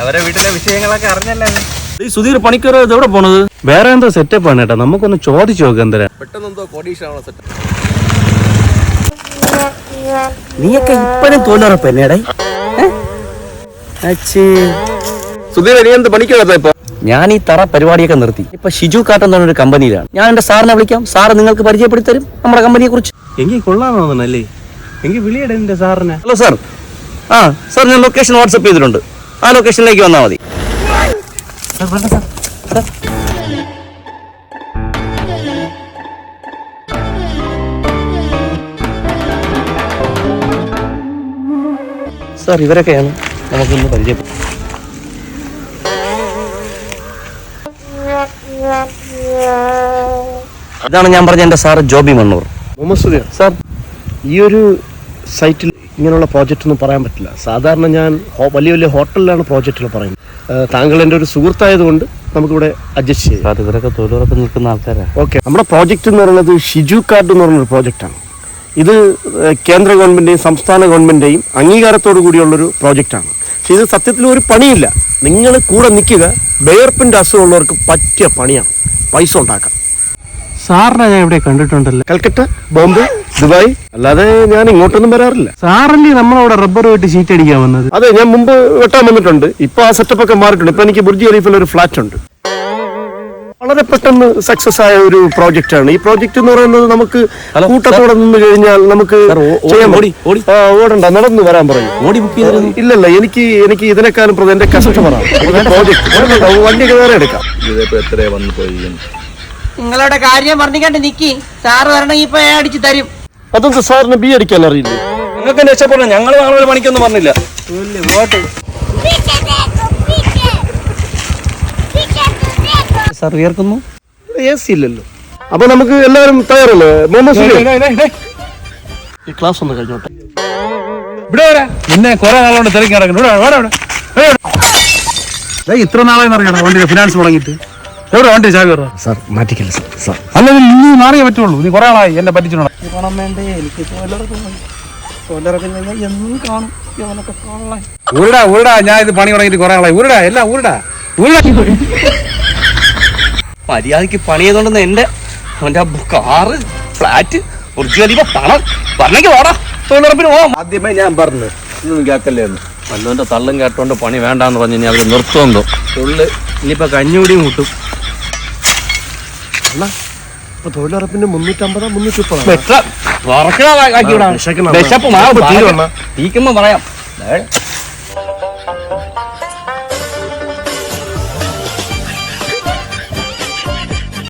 അവരെ വീട്ടിലെ വിഷയങ്ങളൊക്കെ അറിഞ്ഞല്ലേ ഈ സുധീർ പണിക്കർ ഇത് എവിടെ പോണത്? വേറെ എന്തോ സെറ്റപ്പ് ആണ് കേട്ടോ നമുക്കൊന്ന് ചോദിച്ചു നോക്കാം എന്തരാ. പെട്ടെന്ന് എന്തോ കോടീഷാണോ സെറ്റ് നീയൊക്കെ ഇപ്പഴും തൊഴിലുറപ്പ് എന്നേടേ സുധീർ നീ എന്ത് പണിക്കാത്ത ഇപ്പൊ? ഞാൻ ഈ തറ പരിപാടിയൊക്കെ നിർത്തി. ഇപ്പൊ ഷിജു കാട്ടൻ എന്ന് പറഞ്ഞൊരു കമ്പനിയിലാണ്. ഞാൻ എന്റെ സാറിനെ വിളിക്കാം. സാറ് നിങ്ങൾക്ക് പരിചയപ്പെടുത്തി തരും നമ്മുടെ കമ്പനിയെ കുറിച്ച് എങ്കിൽ കൊള്ളാമെന്നല്ലേ എങ്കിൽ വിളിയടേ എന്റെ സാറിനെ. ഹലോ സാർ ആ സാർ ഞാൻ ലൊക്കേഷൻ വാട്സപ്പ് ചെയ്തിട്ടുണ്ട്. ആ ലൊക്കേഷനിലേക്ക് വന്നാൽ മതി സാർ, സാർ. സാർ. സാർ ഇവരൊക്കെയാണ് നമുക്കിന്ന് പരിചയം ഇതാണ് ഞാൻ പറഞ്ഞ എന്റെ സാറ് ജോബി മണ്ണൂർ മുഹമ്മദ് സുധീർ സാർ ഈ ഒരു സൈറ്റിൽ ഇങ്ങനെയുള്ള പ്രോജക്റ്റ് ഒന്നും പറയാൻ പറ്റില്ല. സാധാരണ ഞാൻ വലിയ വലിയ ഹോട്ടലിലാണ് പ്രോജക്റ്റുകൾ പറയുന്നത്. താങ്കൾ എന്റെ ഒരു സുഹൃത്തായതുകൊണ്ട് നമുക്കിവിടെ അഡ്ജസ്റ്റ് ചെയ്യാം. ഇവരൊക്കെ തൊഴിലുറപ്പ് നിൽക്കുന്ന ആൾക്കാരാണ് ഓക്കെ നമ്മുടെ പ്രോജക്റ്റ് എന്ന് പറയുന്നത് ഷിജു കാർഡ് എന്ന് പറഞ്ഞൊരു പ്രോജക്റ്റാണ് ഇത് കേന്ദ്ര ഗവൺമെന്റെയും സംസ്ഥാന ഗവൺമെന്റെയും അംഗീകാരത്തോടു കൂടിയുള്ളൊരു പ്രോജക്റ്റാണ് പക്ഷേ ഇത് സത്യത്തിൽ ഒരു പണിയില്ല. നിങ്ങൾ കൂടെ നിൽക്കുക. ബെയർപ്പിന്റെ അസുഖമുള്ളവർക്ക് പറ്റിയ പണിയാണ്. പൈസ ഉണ്ടാക്കാം. സാറിനെ ഞാൻ ഇവിടെ കണ്ടിട്ടുണ്ടല്ലോ. കൽക്കട്ട ബോംബെ ദുബായ്? അല്ലാതെ ഞാൻ ഇങ്ങോട്ടൊന്നും വരാറില്ല. സാറല്ലേ നമ്മളവിടെ റബ്ബർ വെട്ടി ഷീറ്റ് അടിക്കാൻ വന്നത്? അതെ ഞാൻ മുമ്പ് വെട്ടാൻ വന്നിട്ടുണ്ട്. ഇപ്പൊ ആ സെറ്റപ്പ് ഒക്കെ മാറിയിട്ടുണ്ട്. ഇപ്പൊ എനിക്ക് ബുർജി ഖലീഫിൽ ഒരു ഫ്ലാറ്റ് ഉണ്ട്. വളരെ പെട്ടെന്ന് സക്സസ് ആയ ഒരു പ്രോജക്റ്റ് ആണ്. ഈ പ്രോജക്റ്റ് എന്ന് പറയുന്നത് നമുക്ക് കൂട്ടത്തോടെ നിന്ന് കഴിഞ്ഞാൽ നമുക്ക് ഓടണ്ട നടന്ന് വരാൻ പറയും. ഓടി ബുക്ക് ഇല്ലല്ല എനിക്ക് എനിക്ക് ഇതിനേക്കാളും പ്രതി എന്റെ കസ്റ്റമറാണ് പ്രോജക്റ്റ് വണ്ടിയൊക്കെ വേറെ എടുക്കാം. ഇതിപ്പോ എത്രയാ വന്നു പോയി? നിങ്ങളുടെ കാര്യം പറഞ്ഞിട്ട് നിക്കി. സാറ് വരണമെങ്കിൽ ഇപ്പൊ അടിച്ചു തരും. അതൊന്നും സാറിന് ബി അടിക്കാൻ അറിയില്ലേ? നിങ്ങൾക്ക് രക്ഷപ്പെടണം ഞങ്ങൾ നാളെ പണിക്കൊന്നും പറഞ്ഞില്ല സാർ വിയർക്കുന്നു? എ സി ഇല്ലല്ലോ. അപ്പൊ നമുക്ക് എല്ലാവരും തയ്യാറല്ലേ? ഈ ക്ലാസ് ഒന്ന് കഴിഞ്ഞോട്ടെ. ഇവിടെ വരാ. നിന്നെ കുറെ നാളുകൊണ്ട് തിരക്കി നടക്കുന്നു. ഇവിടെ ഇവിടെ. ഇവിടെ. ഇത്ര നാളെ അറിയണം വണ്ടിയുടെ ഫിനാൻസ് തുടങ്ങിയിട്ട് എവിടെ വണ്ടി ചാവി കയറാ സാർ മാറ്റിക്കല്ലേ സാർ സാർ. അല്ലെങ്കിൽ നീ മാറിയേ പറ്റുള്ളൂ. നീ കുറെ ആളായി എന്നെ പറ്റിച്ചോളാം ഞാൻ ഇത് പണി തുടങ്ങിയിട്ട് കുറെ ആളായി. ഉരുടാ എല്ലാം ഉരുടാ മര്യാദയ്ക്ക് പണി ചെയ്തോണ്ടെന്ന് എന്റെ അവന്റെ കാറ് ഫ്ലാറ്റ് ഉർജീവ പണം. പറഞ്ഞെങ്കിൽ ഓടാ തൊഴിലുറപ്പിന് പോവാം. ആദ്യമേ ഞാൻ പറഞ്ഞു ഇതൊന്നും കേക്കല്ലേ എന്ന്. വല്ലവന്റെ തള്ളും കേട്ടോണ്ട് പണി വേണ്ടാന്ന് പറഞ്ഞു ഇനി അവർ നിർത്തുന്നുണ്ടോ തൊള്ളു ഇനിയിപ്പോ കഞ്ഞുകൂടിയും കൂട്ടും. തൊഴിലുറപ്പിന്റെ മുന്നൂറ്റമ്പതാ മുന്നൂറ്റി പറയാം.